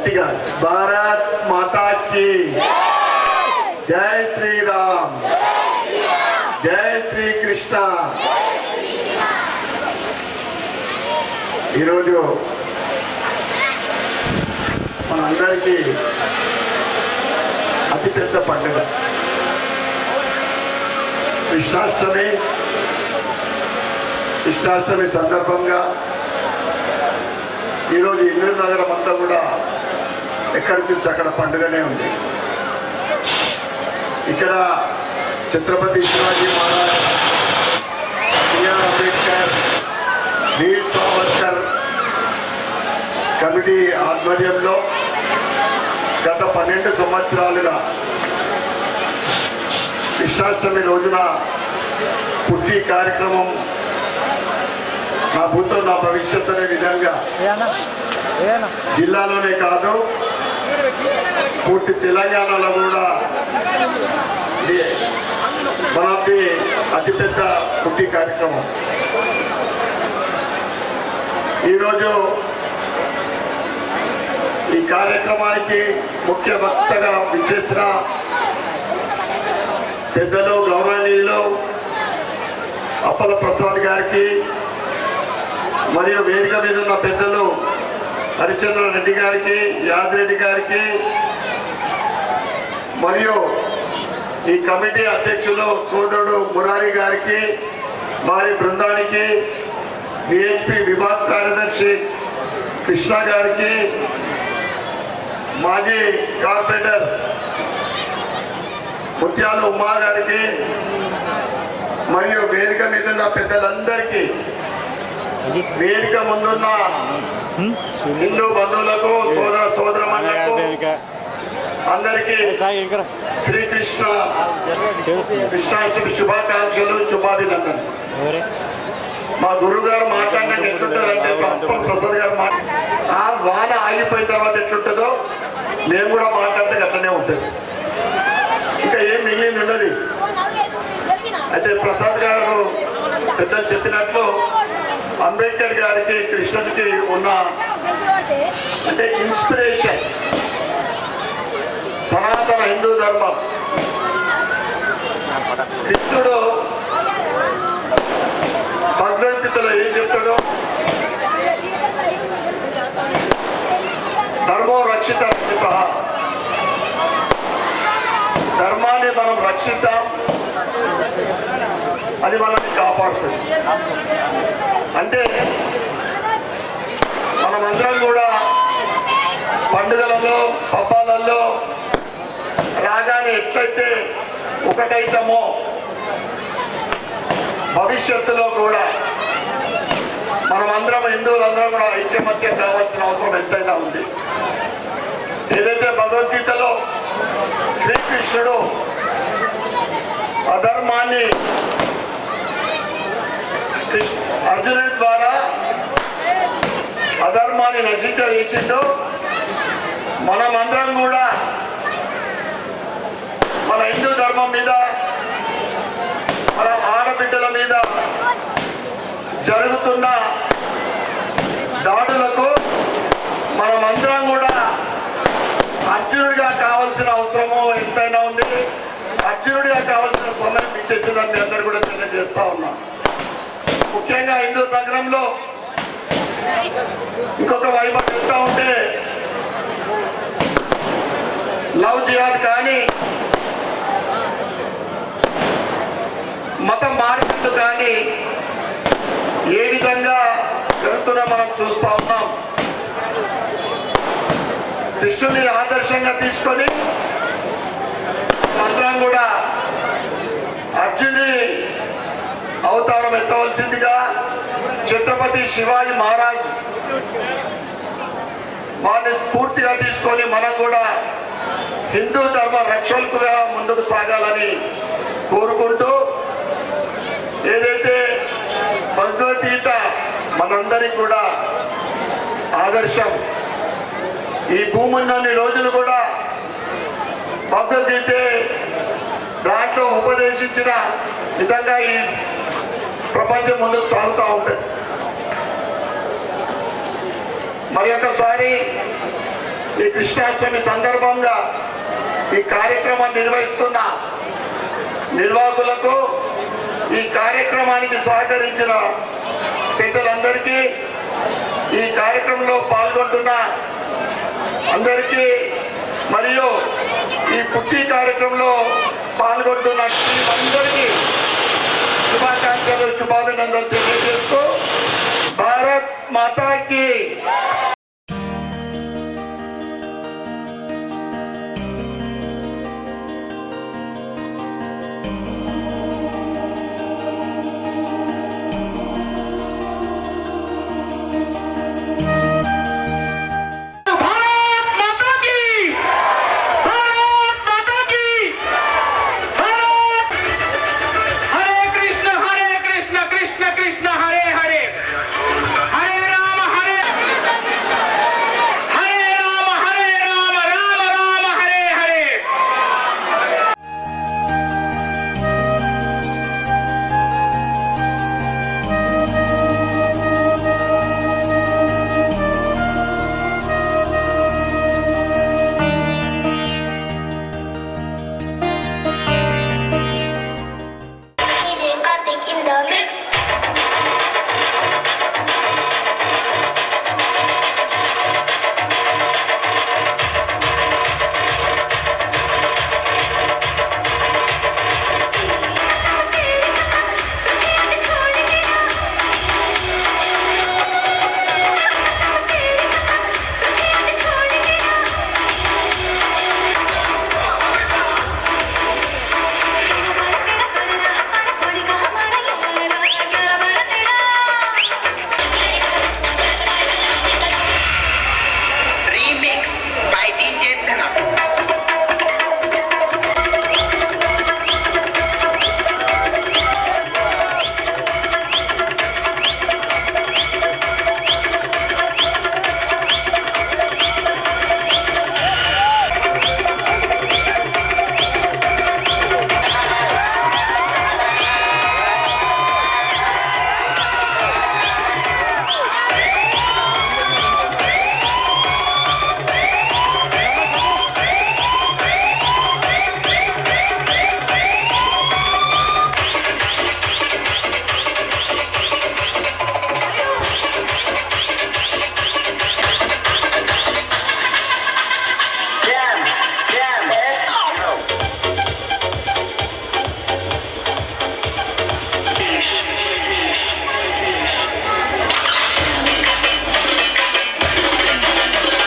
గట్టిగా భారత్ మాతాకి జై శ్రీరామ్ జై శ్రీకృష్ణ ఈరోజు మనందరికీ అతిపెద్ద పండుగ. కృష్ణాష్టమి. కృష్ణాష్టమి సందర్భంగా ఈరోజు ఇల్లూరు నగరం అంతా కూడా ఎక్కడి నుంచి అక్కడ పండుగనే ఉంది. ఇక్కడ ఛత్రపతి శివాజీ మహారాజ్ బిఆర్ అంబేద్కర్ వీర్ సావర్కర్ కమిటీ ఆధ్వర్యంలో గత పన్నెండు సంవత్సరాలుగా కృష్ణాష్టమి రోజున పుట్టి కార్యక్రమం నా భూతం నా భవిష్యత్ అనే విధంగా జిల్లాలోనే కాదు పూర్తి తెలంగాణలో కూడా ఇది అతిపెద్ద పుట్టి కార్యక్రమం. ఈరోజు ఈ కార్యక్రమానికి ముఖ్య వక్తగా విచ్చేసిన పెద్దలు గౌరవనీయులు అప్పల ప్రసాద్ గారికి మరియు వేదిక మీద ఉన్న పెద్దలు హరిచంద్ర రెడ్డి గారికి యాదిరెడ్డి గారికి మరియు ఈ కమిటీ అధ్యక్షులు సోదరుడు మురారి గారికి వారి బృందానికి విహెచ్పి విభాగ కార్యదర్శి కృష్ణ గారికి మాజీ కార్పొరేటర్ ముత్యాలు ఉమా గారికి మరియు వేదిక మీదున్న పెద్దలందరికీ వేదిక ముందున్న హిందూ బంధువులకు సోదర సోదరమణులకు అందరికీ శ్రీకృష్ణ కృష్ణాష్టమి శుభాకాంక్షలు శుభాభినందనలు. మా గురువు గారు మాట్లాడినాక ఎట్లుంటుందంటే అప్పం ప్రసాద్ గారు ఆ వాన ఆగిపోయిన తర్వాత ఎట్లుంటుందో మేము కూడా మాట్లాడితే అట్లనే ఉంటుంది. ఇంకా ఏం మిగిలింది ఉండదు. అయితే ప్రసాద్ గారు పెద్దలు చెప్పినట్లు అంబేద్కర్ గారికి కృష్ణుడికి ఉన్న అంటే ఇన్స్పిరేషన్ సనాతన హిందూ ధర్మం. కృష్ణుడు భగవద్గీతలో ఏం చెప్తాడు? ధర్మో రక్షిత రక్షిత ధర్మాన్ని మనం రక్షిద్దాం. అది మనకి కాపాడుతుంది అంటే మనమందరం కూడా పండుగలలో పబ్బాలలో రాగానే ఎట్లయితే ఒకటైతామో భవిష్యత్తులో కూడా మనమందరం హిందువులందరం కూడా ఐక్యమత్య కావాల్సిన అవసరం ఎంతైనా ఉంది. ఏదైతే భగవద్గీతలో శ్రీకృష్ణుడు అధర్మాన్ని కృష్ణ- అర్జునుడి ద్వారా అధర్మాన్ని నశించవేసిందో మనమందరం కూడా మన హిందూ ధర్మం మీద మన ఆడబిడ్డల మీద జరుగుతున్న దాడులకు మనమందరం కూడా అర్జునుడిగా కావాల్సిన అవసరము ఎంతైనా ఉంది. అర్జునుడిగా కావాల్సిన సమయం ఇచ్చేసిందని మీ అందరూ కూడా తెలియజేస్తా ఉన్నాం. ముఖ్యంగా హిందూ నగరంలో ఇంకొక వైపు వెళ్తా ఉంటే లవ్ జిహాద్ కానీ మత మార్పులు కానీ ఏ విధంగా జరుగుతున్నా మనం చూస్తా ఉన్నాం. కృష్ణుని ఆదర్శంగా తీసుకొని అందరం కూడా అర్జునుడి అవతారం ఎత్తవలసిందిగా ఛత్రపతి శివాజీ మహారాజ్ వారిని స్ఫూర్తిగా తీసుకొని మనం కూడా హిందూ ధర్మ రక్షకులుగా ముందుకు సాగాలని కోరుకుంటూ ఏదైతే భగవద్గీత మనందరికీ కూడా ఆదర్శం ఈ భూమున్నన్ని రోజులు కూడా భగవద్గీత దాంట్లో ఉపదేశించిన విధంగా ఈ ప్రపంచం ముందుకు సాగుతూ ఉంటుంది మరి ఒకసారి ఈ కృష్ణాష్టమి సందర్భంగా ఈ కార్యక్రమం నిర్వహిస్తున్న నిర్వాహకులకు ఈ కార్యక్రమానికి సహకరించిన పెద్దలందరికీ ఈ కార్యక్రమంలో పాల్గొంటున్న అందరికీ మరియు ఈ పుట్టి కార్యక్రమంలో పాల్గొంటున్న అందరికీ శుభాకాంక్షలు శుభాభినందనలు తెలియజేస్తూ భారత్ మాతాకి.